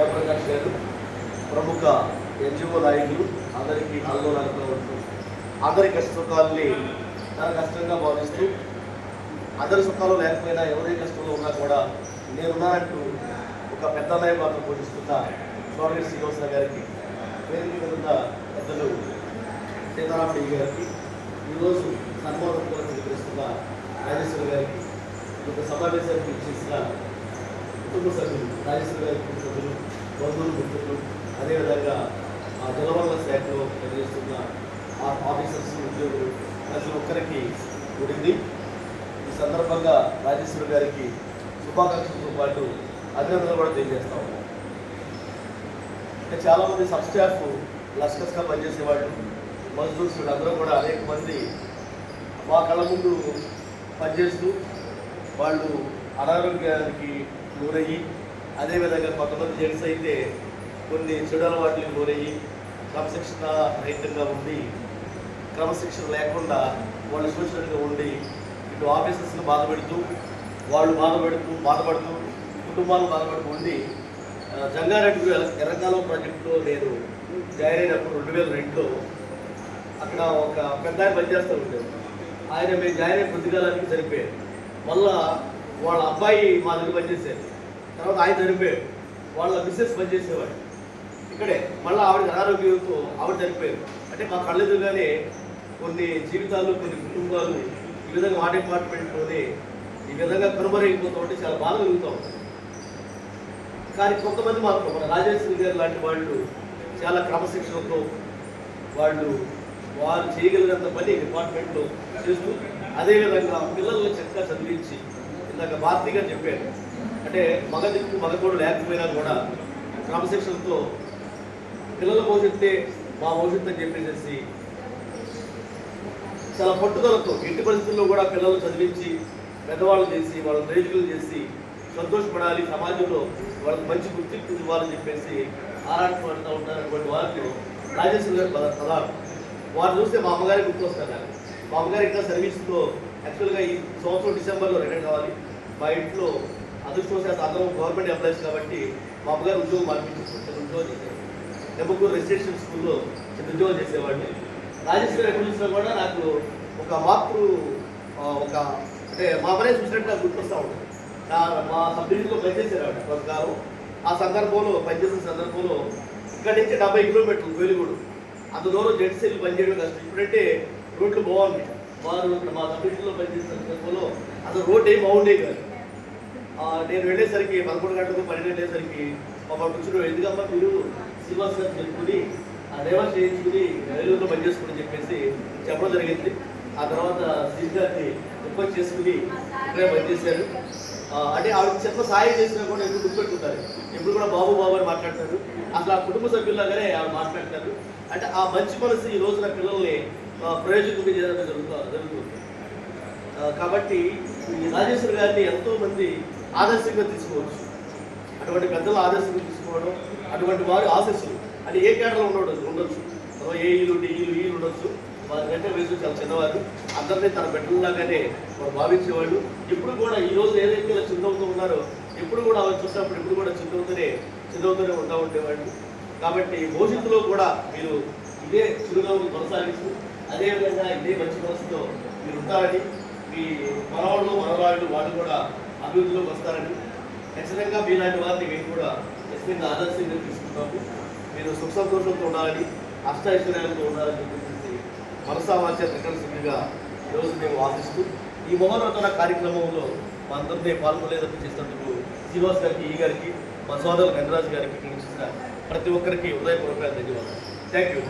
జయప్రకాష్ గారు ప్రముఖ ఎన్జిఓ నాయకులు అందరికీ ఆందోళనతో ఉంటూ అందరి కష్ట సుఖాలని చాలా కష్టంగా భావిస్తూ అందరి సుఖాలు లేకపోయినా ఎవరి కష్టంలో ఉన్నా కూడా నేనున్నానంటూ ఒక పెద్ద అన్నయ్య పాత్ర పోషిస్తున్న చౌదరి శ్రీనివాసరావు గారికి వేదిక ఉన్న పెద్దలు సీతారామరెడ్డి గారికి ఈరోజు సన్మానం కూడా స్వీకరిస్తున్న రాజేశ్వరి గారికి ఒక సమావేశానికి చేసిన కుటుంబ సభ్యులు రాజేశ్వరి గారి కుటుంబ సభ్యులు గవర్నమెంట్ గుర్తులు అదేవిధంగా ఆ జలవనరుల శాఖలో పనిచేస్తున్న ఆ ఆఫీసర్స్ ఉద్యోగులు ప్రతి ఒక్కరికి ఉండింది ఈ సందర్భంగా రాజేశ్వరి గారికి శుభాకాంక్షలతో పాటు అభినందనలు కూడా తెలియజేస్తా ఉన్నాం. ఇంకా చాలామంది సబ్ స్టాఫ్ లస్కస్గా పనిచేసేవాళ్ళు మజ్దూర్స్ అందరూ కూడా అనేక మంది మా కళ్ళ ముందు పనిచేస్తూ వాళ్ళు అనారోగ్యానికి గురయ్యి అదేవిధంగా కొంతమంది జెంట్స్ అయితే కొన్ని చెడు అలవాట్లకు గురయ్యి క్రమశిక్షణ రహితంగా ఉండి క్రమశిక్షణ లేకుండా వాళ్ళు సూచనగా ఉండి ఇటు ఆఫీసర్స్ని బాధపెడుతూ వాళ్ళు బాధపెడుతూ బాధపడుతూ కుటుంబాలను బాధపడుతూ ఉండి జంగారెడ్డి ఎర్రకాలం ప్రాజెక్టులో నేను జాయిన్ అయినప్పుడు రెండు వేల రెండులో అక్కడ ఒక పెద్ద ఆయన పనిచేస్తూ ఉండేది ఆయన మేము జాయిన్ అయిన కొద్దిగాలానికి చనిపోయారు మళ్ళా వాళ్ళ అబ్బాయి మా దగ్గర పనిచేశారు. తర్వాత ఆయన చనిపోయాడు వాళ్ళ మిస్సెస్ పనిచేసేవాడు. ఇక్కడే. మళ్ళీ ఆవిడ అనారోగ్యంతో ఆవిడ చనిపోయారు అంటే మా కళ్ళెదురుగానే కొన్ని జీవితాలు కొన్ని కుటుంబాలు ఈ విధంగా ఆ డిపార్ట్మెంట్లోనే ఈ విధంగా కనుమరైపోతూ ఉంటే చాలా బాధ కలుగుతూ ఉంటుంది కానీ కొంతమంది మాత్రం మన రాజేశ్వరి గారు లాంటి వాళ్ళు చాలా క్రమశిక్షణతో వాళ్ళు వారు చేయగలిగినంత పని డిపార్ట్మెంట్లో చేస్తూ అదేవిధంగా పిల్లల్ని చక్కగా చదివించి ఇందాక భారతి గారు చెప్పారు. అంటే మగ దిక్కు మగ కూడా లేకపోయినా కూడా క్రమశిక్షణతో పిల్లల భవిష్యత్తే మా భవిష్యత్తు అని చెప్పేసి చాలా పట్టుదలతో ఇంటి పరిస్థితుల్లో కూడా పిల్లలు చదివించి పెద్దవాళ్ళు చేసి వాళ్ళ ప్రయోజకులు చేసి సంతోషపడాలి సమాజంలో వాళ్ళకి మంచి గుర్తింపు ఇవ్వాలని చెప్పేసి ఆరాటపడుతూ ఉంటారటువంటి వారిలో రాజేశ్వర గారు ప్రధానం వారు చూస్తే మా అమ్మగారికి గుర్తొస్తారు మా అమ్మగారు ఇంకా సర్వీస్లో యాక్చువల్గా ఈ సంవత్సరం డిసెంబర్లో రిటైర్ కావాలి. మా ఇంట్లో అదృష్టవశాత్ అందరం గవర్నమెంట్ ఎంప్లాయీస్ కాబట్టి మా అమ్మగారు ఉద్యోగం మార్పించారు చిన్న ఉద్యోగం చేశారు నెమ్మకూరు రెసిడెన్షియల్ స్కూల్లో చిన్న ఉద్యోగం చేసేవాడిని రాజేశ్వరి ఎక్కడ చూసినా కూడా నాకు ఒక మాతృ ఒక అంటే మా అమ్మనే చూసినట్టు నాకు గుర్తొస్తూ ఉంటుంది. నా- మా సబ్డివిజన్లో పనిచేసారు ఆవిడ కొంతకాలం ఆ సందర్భంలో పనిచేసిన సందర్భంలో ఇక్కడి నుంచి డెబ్బై కిలోమీటర్లు వేలుగుడు. అంత దూరం జెంట్స్ వెళ్ళి పనిచేయడం కష్టం. ఇప్పుడంటే రోడ్లు బాగున్నాయి. వారు మా సబ్డివిజన్లో పనిచేసిన సందర్భంలో అసలు రోడ్ ఏం బాగుండే కాదు. నేను వెళ్ళేసరికి పదకొండు గంటలకు పన్నెండు వెళ్ళేసరికి మా కూర్చుని ఎందుకమ్మా మీరు శ్రీనివాస్ గారు చెప్పుకుని ఆ రేవంత్ చేయించుకుని రైలులో పనిచేసుకుని చెప్పేసి చెప్పడం జరిగింది. ఆ తర్వాత శ్రీజ్ గారిని రిక్వెస్ట్ చేసుకుని ఇక్కడే పనిచేశారు. అంటే ఆవిడ చెప్ప సాయం చేసినా కూడా ఎప్పుడు గుర్తుపెట్టుకుంటారు. ఎప్పుడు కూడా బాబు బాబు అని మాట్లాడతారు. అసలు ఆ కుటుంబ సభ్యుల్లాగానే ఆవిడ మాట్లాడతారు. అంటే ఆ మంచి మనసు ఈ రోజున పిల్లల్ని ఆ, ప్రయోజకులు చేయడం జరుగుతుంది. కాబట్టి ఈ రాజేశ్వరి గారిని ఎంతోమంది ఆదర్శంగా తీసుకోవచ్చు. అటువంటి పెద్దలు ఆదర్శంగా తీసుకోవడం అటువంటి వారు ఆశస్సులు. అది ఏ కేటలో ఉండవచ్చు ఉండొచ్చు. ఏ ఈలు ఈలు ఈలు ఉండొచ్చు. వారికంటే వయసు చాలా చిన్నవారు. అందరినీ తన బిడ్డల్లాగానే వారు భావించేవాళ్ళు. ఇప్పుడు కూడా ఈ రోజు ఏదైతే ఇలా చిన్నవుతూ ఉన్నారో ఎప్పుడు కూడా అవి చూసినప్పుడు ఇప్పుడు కూడా చిన్నవుతూనే చిన్నవుతూనే ఉంటా ఉండేవాళ్ళు. కాబట్టి భవిష్యత్తులో కూడా మీరు ఇదే చిరునవ్వులు కొనసాగిస్తూ అదేవిధంగా ఇదే మంచి మనసుతో మీరు ఉంటారని మీ మనవాళ్ళు మనవాళ్ళు వాళ్ళు కూడా అభివృద్ధిలోకి వస్తారని ఖచ్చితంగా మీలాంటి వారిని మేము కూడా ఖచ్చితంగా ఆదర్శంగా తీసుకుంటాము. మీరు సుఖ సంతోషంతో ఉండాలని అష్టైశ్వర్యాలతో ఉండాలని చెప్పేసి మనసావాచ్య త్రికరసింగిగా ఈరోజు మేము ఆశిస్తూ ఈ మహోన్నతన కార్యక్రమంలో మా అందరినీ పాల్గొనేందుకు చేసినందుకు శ్రీనివాస్ గారికి ఈ గారికి మా సోదరు గణరాజు గారికి ఇక్కడ ప్రతి ఒక్కరికి హృదయపూర్వక ధన్యవాదాలు. Thank you